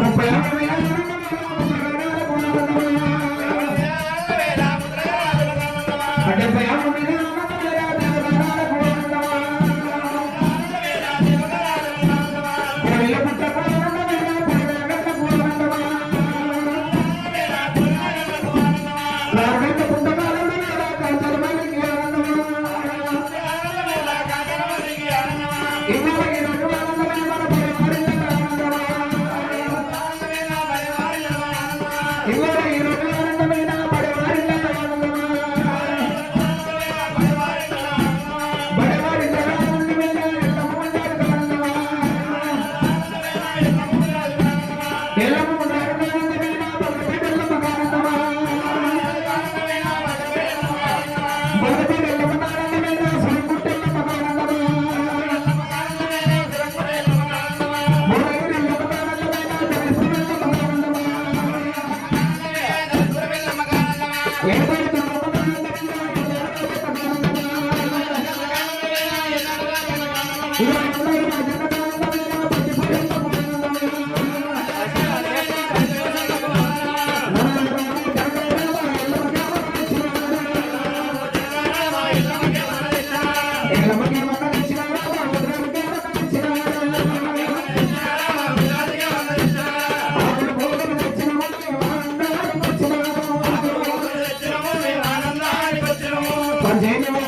ముప్పై இவரை Thank you. ಧನ್ಯವಾದ